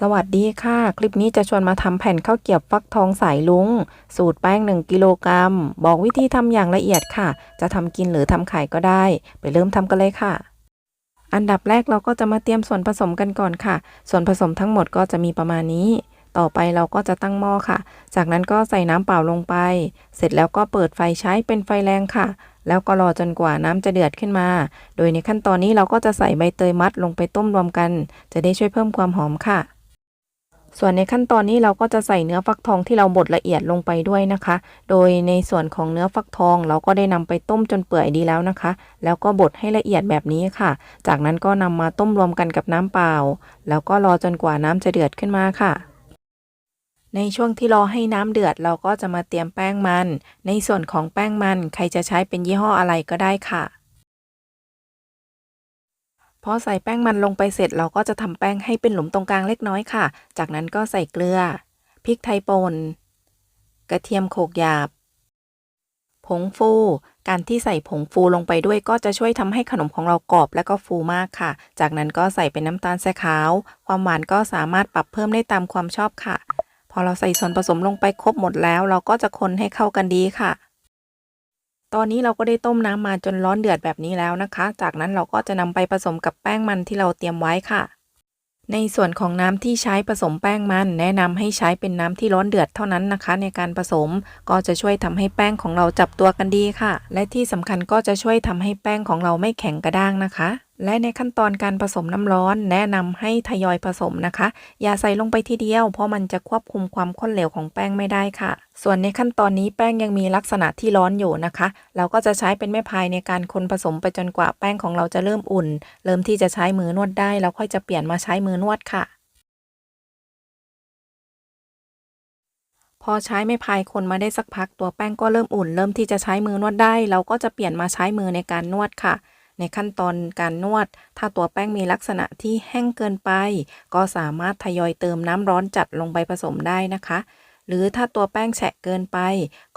สวัสดีค่ะ คลิปนี้จะชวนมาทำแผ่นข้าวเกี๊ยวฟักทองสายลุง สูตรแป้ง 1 กิโลกรัม บอกวิธีทำอย่างละเอียดค่ะ จะทำกินหรือทำขายก็ได้ ไปเริ่มทำกันเลยค่ะ อันดับแรกเราก็จะมาเตรียมส่วนผสมกันก่อนค่ะ ส่วนผสมทั้งหมดก็จะมีประมาณนี้ ต่อไปเราก็จะตั้งหม้อค่ะ จากนั้นก็ใส่น้ำเปล่าลงไป เสร็จแล้วก็เปิดไฟใช้เป็นไฟแรงค่ะ แล้วก็รอจนกว่าน้ำจะเดือดขึ้นมา โดยในขั้นตอนนี้เราก็จะใส่ใบเตยมัดลงไปต้มรวมกัน จะได้ช่วยเพิ่มความหอมค่ะ ส่วนในขั้นตอนนี้เราก็จะใส่เนื้อฟักทองที่เราบดละเอียดลงไปด้วยนะคะ โดยในส่วนของเนื้อฟักทองเราก็ได้นำไปต้มจนเปื่อยดีแล้วนะคะ แล้วก็บดให้ละเอียดแบบนี้ค่ะ จากนั้นก็นำมาต้มรวมกันกับน้ำเปล่า แล้วก็รอจนกว่าน้ำจะเดือดขึ้นมาค่ะ ในช่วงที่รอให้น้ำเดือดเราก็จะมาเตรียมแป้งมัน ในส่วนของแป้งมันใครจะใช้เป็นยี่ห้ออะไรก็ได้ค่ะ พอใส่แป้งมันลงไปเสร็จเราก็จะทำแป้งให้เป็นหลุมตรงกลางเล็กน้อยค่ะ จากนั้นก็ใส่เกลือ พริกไทยป่น กระเทียมโขลกหยาบ ผงฟู การที่ใส่ผงฟูลงไปด้วยก็จะช่วยทำให้ขนมของเรากรอบและก็ฟูมากค่ะ จากนั้นก็ใส่เป็นน้ำตาลทรายขาว ความหวานก็สามารถปรับเพิ่มได้ตามความชอบค่ะ พอเราใส่ส่วนผสมลงไปครบหมดแล้ว เราก็จะคนให้เข้ากันดีค่ะ ตอนนี้เราก็ได้ต้มน้ำมาจนร้อนเดือดแบบนี้แล้วนะคะ จากนั้นเราก็จะนำไปผสมกับแป้งมันที่เราเตรียมไว้ค่ะ ในส่วนของน้ำที่ใช้ผสมแป้งมัน แนะนำให้ใช้เป็นน้ำที่ร้อนเดือดเท่านั้นนะคะ ในการผสมก็จะช่วยทำให้แป้งของเราจับตัวกันดีค่ะ และที่สำคัญก็จะช่วยทำให้แป้งของเราไม่แข็งกระด้างนะคะ และในขั้นตอนการผสมน้ำร้อนแนะนำให้ทยอยผสมนะคะ อย่าใส่ลงไปทีเดียว เพราะมันจะควบคุมความข้นเหลวของแป้งไม่ได้ค่ะ ส่วนในขั้นตอนนี้แป้งยังมีลักษณะที่ร้อนอยู่นะคะ เราก็จะใช้เป็นแม่พายในการคนผสมไปจนกว่าแป้งของเราจะเริ่มอุ่น เริ่มที่จะใช้มือนวดได้แล้วค่อยจะเปลี่ยนมาใช้มือนวดค่ะพอใช้ไม่พายคนมาได้สักพักตัวแป้งก็เริ่มอุ่น เริ่มที่จะใช้มือนวดได้ เราก็จะเปลี่ยนมาใช้มือในการนวดค่ะ ในขั้นตอนการนวด ถ้าตัวแป้งมีลักษณะที่แห้งเกินไป ก็สามารถทยอยเติมน้ำร้อนจัดลงไปผสมได้นะคะ หรือถ้าตัวแป้งแฉะเกินไป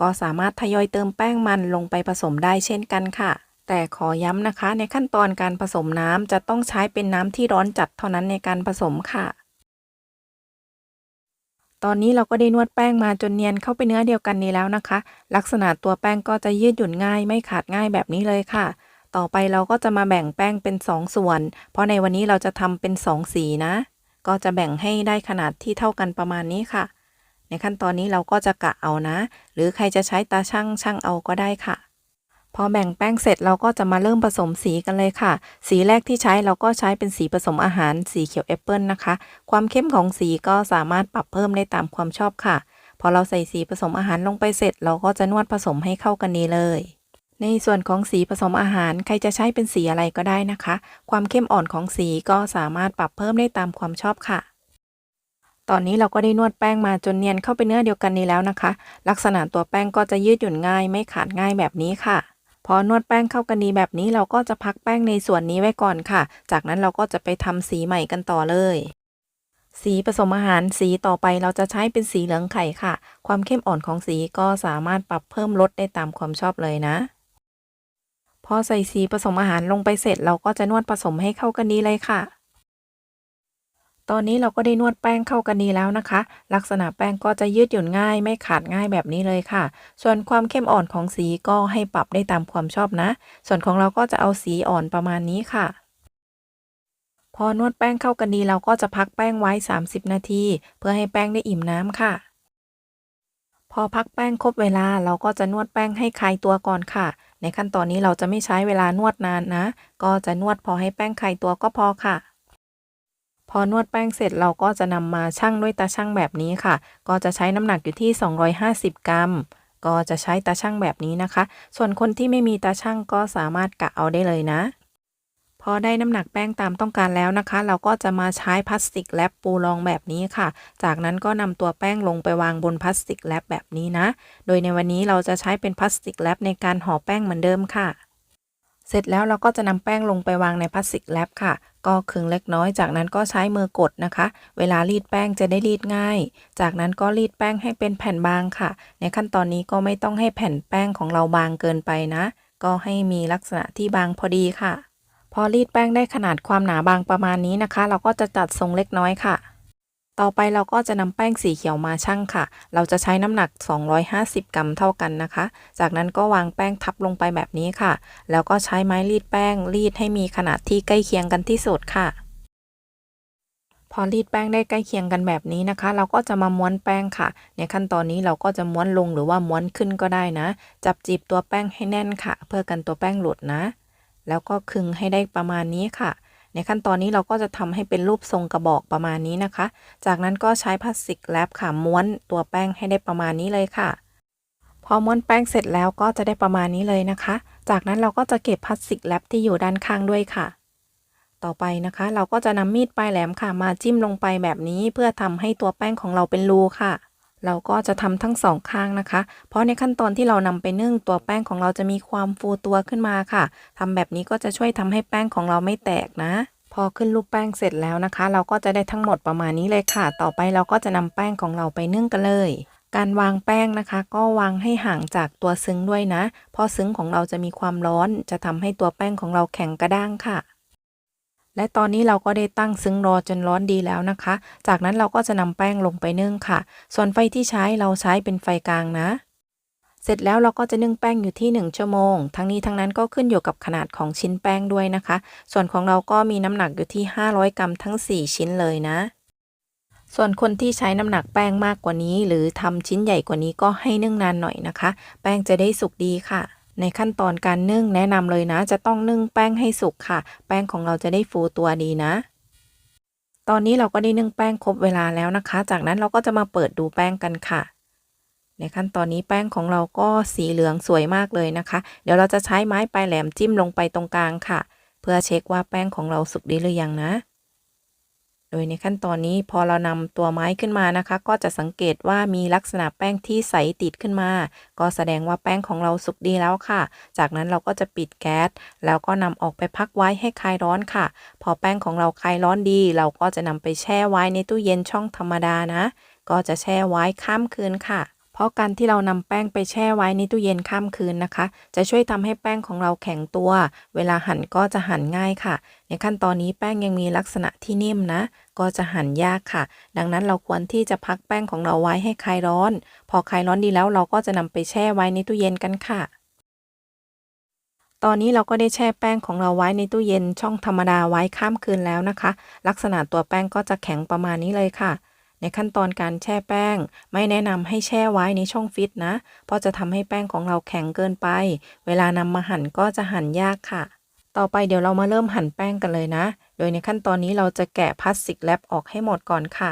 ก็สามารถทยอยเติมแป้งมันลงไปผสมได้เช่นกันค่ะแต่ขอย้ำนะคะ ในขั้นตอนการผสมน้ำจะต้องใช้เป็นน้ำที่ร้อนจัดเท่านั้นในการผสมค่ะ ตอนนี้เราก็ได้นวดแป้งมาจนเนียนเข้าไปเนื้อเดียวกันนี้แล้วนะคะ ลักษณะตัวแป้งก็จะยืดหยุ่นง่ายไม่ขาดง่ายแบบนี้เลยค่ะ ต่อไปเราก็จะมาแบ่งแป้งเป็น 2 ส่วน เพราะในวันนี้เราจะทำเป็น 2 สีนะ ก็จะแบ่งให้ได้ขนาดที่เท่ากันประมาณนี้ค่ะ ในขั้นตอนนี้เราก็จะกะเอานะ หรือใครจะใช้ตาช่างช่างเอาก็ได้ค่ะ พอแบ่งแป้งเสร็จเราก็จะมาเริ่มผสมสีกันเลยค่ะ สีแรกที่ใช้เราก็ใช้เป็นสีผสมอาหารสีเขียวแอปเปิลนะคะ ความเข้มของสีก็สามารถปรับเพิ่มได้ตามความชอบค่ะ พอเราใส่สีผสมอาหารลงไปเสร็จ เราก็จะนวดผสมให้เข้ากันดีเลย ในส่วนของสีผสมอาหารใครจะใช้เป็นสีอะไรก็ได้นะคะ ความเข้มอ่อนของสีก็สามารถปรับเพิ่มได้ตามความชอบค่ะ ตอนนี้เราก็ได้นวดแป้งมาจนเนียนเข้าไปเนื้อเดียวกันนี้แล้วนะคะ ลักษณะตัวแป้งก็จะยืดหยุ่นง่าย ไม่ขาดง่ายแบบนี้ค่ะพอนวดแป้งเข้ากันดีแบบนี้เราก็จะพักแป้งในส่วนนี้ไว้ก่อนค่ะ จากนั้นเราก็จะไปทำสีใหม่กันต่อเลย สีผสมอาหารสีต่อไปเราจะใช้เป็นสีเหลืองไข่ค่ะ ความเข้มอ่อนของสีก็สามารถปรับเพิ่มลดได้ตามความชอบเลยนะ พอใส่สีผสมอาหารลงไปเสร็จเราก็จะนวดผสมให้เข้ากันดีเลยค่ะ ตอนนี้เราก็ได้นวดแป้งเข้ากันดีแล้วนะคะ ลักษณะแป้งก็จะยืดหยุ่นง่าย ไม่ขาดง่ายแบบนี้เลยค่ะ ส่วนความเข้มอ่อนของสีก็ให้ปรับได้ตามความชอบนะ ส่วนของเราก็จะเอาสีอ่อนประมาณนี้ค่ะพอนวดแป้งเข้ากันดีเราก็จะพักแป้งไว้ 30 นาที เพื่อให้แป้งได้อิ่มน้ำค่ะ พอพักแป้งครบเวลาเราก็จะนวดแป้งให้คลายตัวก่อนค่ะ ในขั้นตอนนี้เราจะไม่ใช้เวลานวดนานนะ ก็จะนวดพอให้แป้งคลายตัวก็พอค่ะ พอนวดแป้งเสร็จเราก็จะนำมาชั่งด้วยตาชั่งแบบนี้ค่ะ ก็จะใช้น้ำหนักอยู่ที่ 250 กรัม ก็จะใช้ตาชั่งแบบนี้นะคะ ส่วนคนที่ไม่มีตาชั่งก็สามารถกะเอาได้เลยนะ อได้น้ำหนักแป้งตามต้องการแล้วนะคะ เราก็จะมาใช้พลาสติกแรปปูรองแบบนี้ค่ะ จากนั้นก็นำตัวแป้งลงไปวางบนพลาสติกแรปแบบนี้นะ โดยในวันนี้เราจะใช้เป็นพลาสติกแรปในการห่อแป้งเหมือนเดิมค่ะ เสร็จแล้วเราก็จะนำแป้งลงไปวางในพลาสติกแรปค่ะก็ครึ่งเล็กน้อย จากนั้นก็ใช้มือกดนะคะ เวลารีดแป้งจะได้รีดง่าย จากนั้นก็รีดแป้งให้เป็นแผ่นบางค่ะ ในขั้นตอนนี้ก็ไม่ต้องให้แผ่นแป้งของเราบางเกินไปนะ ก็ให้มีลักษณะที่บางพอดีค่ะ พอรีดแป้งได้ขนาดความหนาบางประมาณนี้นะคะ เราก็จะจัดทรงเล็กน้อยค่ะ ต่อไปเราก็จะนำแป้งสีเขียวมาชั่งค่ะ เราจะใช้น้ำหนัก 250 กรัมเท่ากันนะคะ จากนั้นก็วางแป้งทับลงไปแบบนี้ค่ะ แล้วก็ใช้ไม้รีดแป้งรีดให้มีขนาดที่ใกล้เคียงกันที่สุดค่ะพอรีดแป้งได้ใกล้เคียงกันแบบนี้นะคะ เราก็จะมาม้วนแป้งค่ะ ในขั้นตอนนี้เราก็จะม้วนลงหรือว่าม้วนขึ้นก็ได้นะ จับจีบตัวแป้งให้แน่นค่ะ เพื่อกันตัวแป้งหลุดนะ แล้วก็คึงให้ได้ประมาณนี้ค่ะ ในขั้นตอนนี้เราก็จะทำให้เป็นรูปทรงกระบอกประมาณนี้นะคะ จากนั้นก็ใช้พลาสติกแรปค่ะม้วนตัวแป้งให้ได้ประมาณนี้เลยค่ะ พอม้วนแป้งเสร็จแล้วก็จะได้ประมาณนี้เลยนะคะ จากนั้นเราก็จะเก็บพลาสติกแรปที่อยู่ด้านข้างด้วยค่ะ ต่อไปนะคะ เราก็จะนำมีดปลายแหลมค่ะ มาจิ้มลงไปแบบนี้เพื่อทำให้ตัวแป้งของเราเป็นรูค่ะ เราก็จะทำทั้งสองข้างนะคะ เพราะในขั้นตอนที่เรานำไปนึ่งตัวแป้งของเราจะมีความฟูตัวขึ้นมาค่ะทำแบบนี้ก็จะช่วยทำให้แป้งของเราไม่แตกนะพอขึ้นรูปแป้งเสร็จแล้วนะคะ เราก็จะได้ทั้งหมดประมาณนี้เลยค่ะ ต่อไปเราก็จะนำแป้งของเราไปนึ่งกันเลย การวางแป้งนะคะ ก็วางให้ห่างจากตัวซึ้งด้วยนะ เพราะซึ้งของเราจะมีความร้อน จะทำให้ตัวแป้งของเราแข็งกระด้างค่ะ และตอนนี้เราก็ได้ตั้งซึ้งรอจนร้อนดีแล้วนะคะ จากนั้นเราก็จะนำแป้งลงไปนึ่งค่ะ ส่วนไฟที่ใช้เราใช้เป็นไฟกลางนะ เสร็จแล้วเราก็จะนึ่งแป้งอยู่ที่ 1 ชั่วโมง ทั้งนี้ทั้งนั้นก็ขึ้นอยู่กับขนาดของชิ้นแป้งด้วยนะคะ ส่วนของเราก็มีน้ำหนักอยู่ที่ 500 กรัมทั้ง 4 ชิ้นเลยนะส่วนคนที่ใช้น้ำหนักแป้งมากกว่านี้ หรือทำชิ้นใหญ่กว่านี้ก็ให้นึ่งนานหน่อยนะคะ แป้งจะได้สุกดีค่ะ ในขั้นตอนการนึ่งแนะนำเลยนะ จะต้องนึ่งแป้งให้สุกค่ะ แป้งของเราจะได้ฟูตัวดีนะ ตอนนี้เราก็ได้นึ่งแป้งครบเวลาแล้วนะคะ จากนั้นเราก็จะมาเปิดดูแป้งกันค่ะ ในขั้นตอนนี้แป้งของเราก็สีเหลืองสวยมากเลยนะคะ เดี๋ยวเราจะใช้ไม้ปลายแหลมจิ้มลงไปตรงกลางค่ะ เพื่อเช็คว่าแป้งของเราสุกดีหรือยังนะ โดยในขั้นตอนนี้พอเรานำตัวไม้ขึ้นมานะคะ ก็จะสังเกตว่ามีลักษณะแป้งที่ใสติดขึ้นมา ก็แสดงว่าแป้งของเราสุกดีแล้วค่ะ จากนั้นเราก็จะปิดแก๊สแล้วก็นำออกไปพักไว้ให้คลายร้อนค่ะ พอแป้งของเราคลายร้อนดี เราก็จะนำไปแช่ไว้ในตู้เย็นช่องธรรมดานะ ก็จะแช่ไว้ข้ามคืนค่ะ เพราะการที่เรานำแป้งไปแช่ไว้ในตู้เย็นข้ามคืนนะคะ จะช่วยทำให้แป้งของเราแข็งตัว เวลาหั่นก็จะหั่นง่ายค่ะ ในขั้นตอนนี้แป้งยังมีลักษณะที่นิ่มนะ ก็จะหั่นยากค่ะ ดังนั้นเราควรที่จะพักแป้งของเราไว้ให้คลายร้อน พอคลายร้อนดีแล้วเราก็จะนำไปแช่ไว้ในตู้เย็นกันค่ะตอนนี้เราก็ได้แช่แป้งของเราไว้ในตู้เย็นช่องธรรมดาไว้ข้ามคืนแล้วนะคะ ลักษณะตัวแป้งก็จะแข็งประมาณนี้เลยค่ะ ในขั้นตอนการแช่แป้ง ไม่แนะนำให้แช่ไว้ในช่องฟิตนะ เพราะจะทำให้แป้งของเราแข็งเกินไป เวลานำมาหั่นก็จะหั่นยากค่ะ ต่อไปเดี๋ยวเรามาเริ่มหั่นแป้งกันเลยนะ โดยในขั้นตอนนี้เราจะแกะพลาสติกแรปออกให้หมดก่อนค่ะ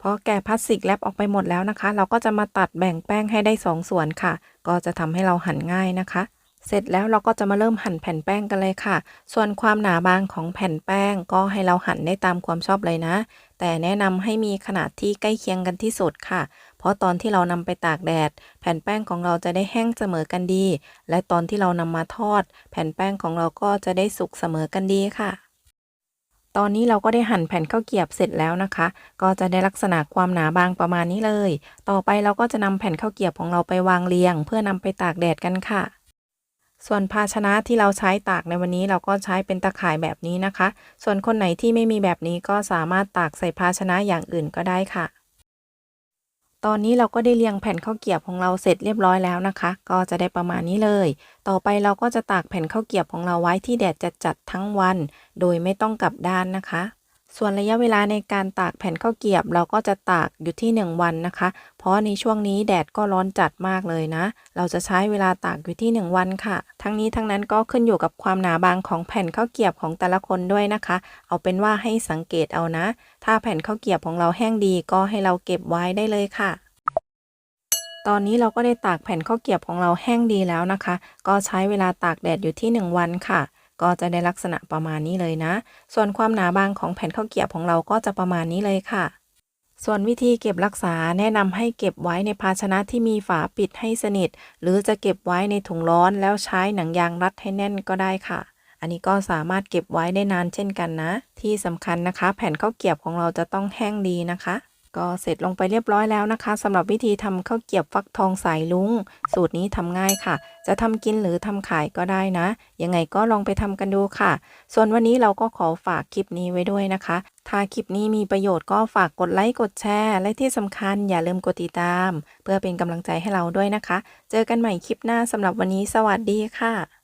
พอแกะพลาสติกแรปออกไปหมดแล้วนะคะ เราก็จะมาตัดแบ่งแป้งให้ได้ 2ส่วนค่ะ ก็จะทำให้เราหั่นง่ายนะคะ เสร็จแล้วเราก็จะมาเริ่มหั่นแผ่นแป้งกันเลยค่ะ ส่วนความหนาบางของแผ่นแป้งก็ให้เราหั่นได้ตามความชอบเลยนะ แต่แนะนำให้มีขนาดที่ใกล้เคียงกันที่สุดค่ะ เพราะตอนที่เรานำไปตากแดด แผ่นแป้งของเราจะได้แห้งเสมอกันดี และตอนที่เรานำมาทอด แผ่นแป้งของเราก็จะได้สุกเสมอกันดีค่ะ ตอนนี้เราก็ได้หั่นแผ่นข้าวเกียบเสร็จแล้วนะคะ ก็จะได้ลักษณะความหนาบางประมาณนี้เลย ต่อไปเราก็จะนำแผ่นข้าวเกียบของเราไปวางเรียง เพื่อนำไปตากแดดกันค่ะ ส่วนภาชนะที่เราใช้ตากในวันนี้เราก็ใช้เป็นตะข่ายแบบนี้นะคะ ส่วนคนไหนที่ไม่มีแบบนี้ก็สามารถตากใส่ภาชนะอย่างอื่นก็ได้ค่ะ ตอนนี้เราก็ได้เรียงแผ่นข้าวเกียบของเราเสร็จเรียบร้อยแล้วนะคะ ก็จะได้ประมาณนี้เลย ต่อไปเราก็จะตากแผ่นข้าวเกียบของเราไว้ที่แดดจัดๆทั้งวัน โดยไม่ต้องกลับด้านนะคะ ส่วนระยะเวลาในการตากแผ่นข้าวเกียบ เราก็จะตากอยู่ที่ 1 วันนะคะ เพราะในช่วงนี้แดดก็ร้อนจัดมากเลยนะ เราจะใช้เวลาตากอยู่ที่ 1 วันค่ะ ทั้งนี้ทั้งนั้นก็ขึ้นอยู่กับความหนาบางของแผ่นข้าวเกียบของแต่ละคนด้วยนะคะ เอาเป็นว่าให้สังเกตเอานะ ถ้าแผ่นข้าวเกียบของเราแห้งดีก็ให้เราเก็บไว้ได้เลยค่ะตอนนี้เราก็ได้ตากแผ่นข้าวเกียบของเราแห้งดีแล้วนะคะ ก็ใช้เวลาตากแดดอยู่ที่ 1 วันค่ะ ก็จะได้ลักษณะประมาณนี้เลยนะ ส่วนความหนาบางของแผ่นข้าวเกรียบของเราก็จะประมาณนี้เลยค่ะ ส่วนวิธีเก็บรักษาแนะนำให้เก็บไว้ในภาชนะที่มีฝาปิดให้สนิท หรือจะเก็บไว้ในถุงร้อนแล้วใช้หนังยางรัดให้แน่นก็ได้ค่ะอันนี้ก็สามารถเก็บไว้ได้นานเช่นกันนะ ที่สำคัญนะคะ แผ่นข้าวเกรียบของเราจะต้องแห้งดีนะคะ ก็เสร็จลงไปเรียบร้อยแล้วนะคะสำหรับวิธีทำข้าวเกรียบฟักทองสายลุง สูตรนี้ทำง่ายค่ะ จะทำกินหรือทำขายก็ได้นะ ยังไงก็ลองไปทำกันดูค่ะ ส่วนวันนี้เราก็ขอฝากคลิปนี้ไว้ด้วยนะคะ ถ้าคลิปนี้มีประโยชน์ก็ฝากกดไลค์กดแชร์ และที่สำคัญอย่าลืมกดติดตาม เพื่อเป็นกำลังใจให้เราด้วยนะคะ เจอกันใหม่คลิปหน้าสำหรับวันนี้ สวัสดีค่ะ